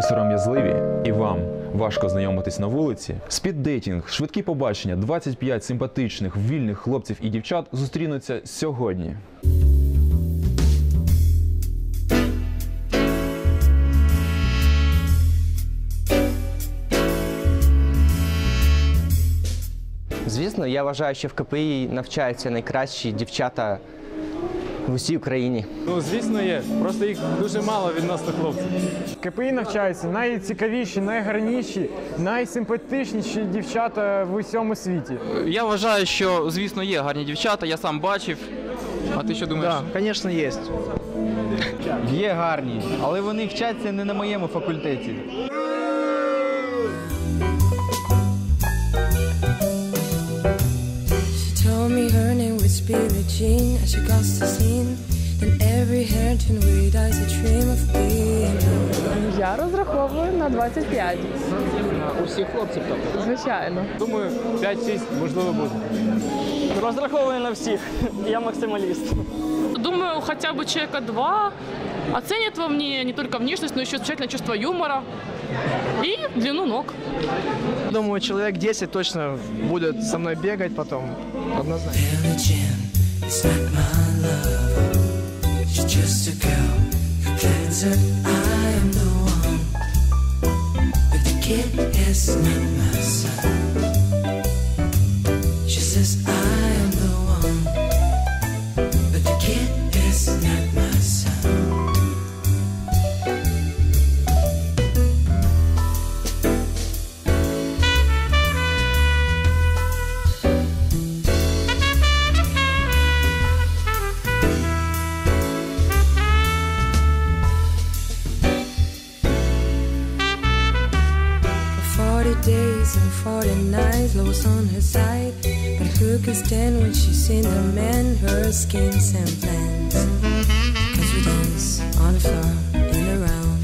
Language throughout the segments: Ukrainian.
ви сором'язливі і вам важко знайомитись на вулиці. Спіддейтінг, швидкі побачення, 25 симпатичних, вільних хлопців і дівчат зустрінуться сьогодні. Звісно, я вважаю, що в КПІ навчаються найкращі дівчата в усій Україні. Ну, звісно, є. Просто їх дуже мало відносно хлопців. КПІ навчаються найцікавіші, найгарніші, найсимпатичніші дівчата в усьому світі. Я вважаю, що звісно є гарні дівчата, я сам бачив. А ти що думаєш? Так, звісно, є. Є гарні, але вони вчаться не на моєму факультеті. She told me her Spirit Jean as she crossed the scene. In every hair turned weird eyes a dream of being. Я розраховую на 25. Усіх хлопців тобто. Звичайно. Думаю, 5-6 можливо буде. Розраховую на всіх. Я максималіст. Думаю, хоча б чоловіка два оценят во мне не только внешность, но еще замечательное чувство юмора и длину ног. Думаю, человек 10 точно будет со мной бегать потом. Однозначно. Jean is not my love. Days and 40 nights, was on her side. But who can stand when she's seen the man, her schemes and plans? Cause we dance on the floor and around.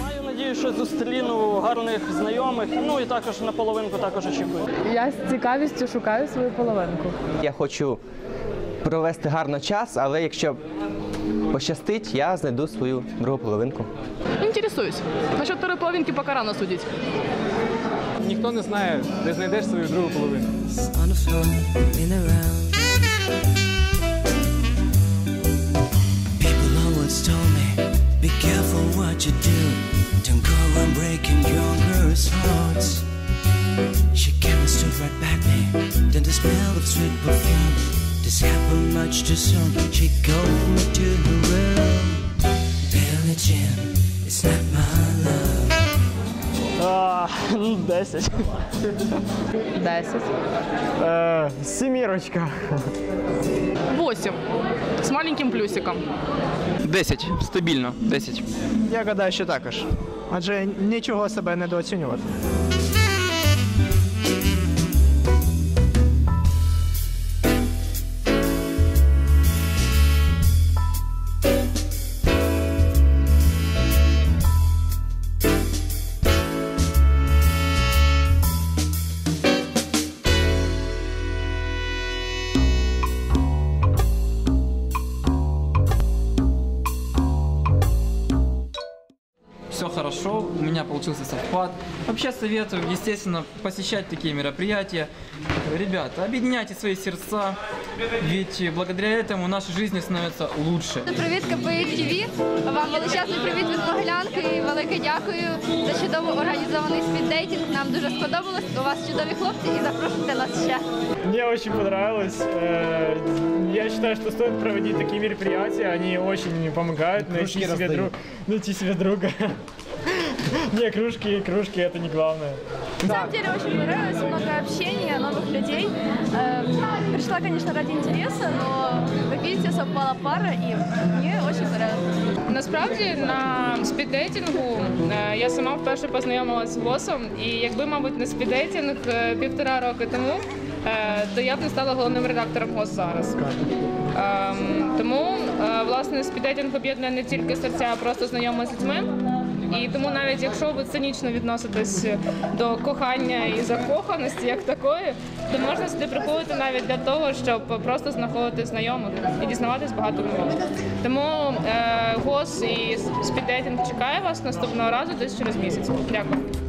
Маю надію, що зустріну гарних знайомих. Ну і також на половинку також очікую. Я з цікавістю шукаю свою половинку. Я хочу провести гарно час, але якщо пощастить, я знайду свою другу половинку. Интересуюсь. Насчет второй половинки пока рано судить. Ніхто не знає, де знайдеш свою другу половину. She came and stood right back me. Then the smell of sweet perfume. Much too soon. She called me to her room. Billie Jean, it's not my love. Ну, 10. 10. Е, сімірочка. 8. С маленьким плюсиком. 10. Стабільно. 10. Я гадаю, що також. Адже нічого себе недооцінювати. Все хорошо, у меня получился совпад. Вообще советую, естественно, посещать такие мероприятия. Ребята, объединяйте свои сердца, ведь благодаря этому наши жизни становятся лучше. Привіт, КПІ ТВ. Вам величезний привіт від Могилянки і велике дякую за чудово організований спіддейтинг. Нам дуже сподобалось. У вас чудові хлопці і запрошуйте нас ще. Мне очень понравилось. Э, Я считаю, что стоит проводить такие мероприятия. Они очень помогают найти себе, друг, найти себе друга. Не, кружки, кружки это не главное. На самом деле очень понравилось, много общения, новых людей. Э, Пришла, конечно, ради интереса, но, как видите, совпала пара, и мне очень понравилось. Насправді на спіддейтингу е, я сама вперше познайомилася з босом, і якби, мабуть, не спіддейтинг е, півтора роки тому, е, то я б не стала головним редактором ГОС зараз. Ем, Тому е, власне спіддейтинг об'єднує не тільки серця, а просто знайомих з людьми. І тому навіть якщо ви цинічно відноситесь до кохання і закоханості як такої, то можна сюди приходити навіть для того, щоб просто знаходити знайомих і дізнаватись багато нового. Тому е, ГОС і спіддейтинг чекає вас наступного разу десь через місяць. Дякую.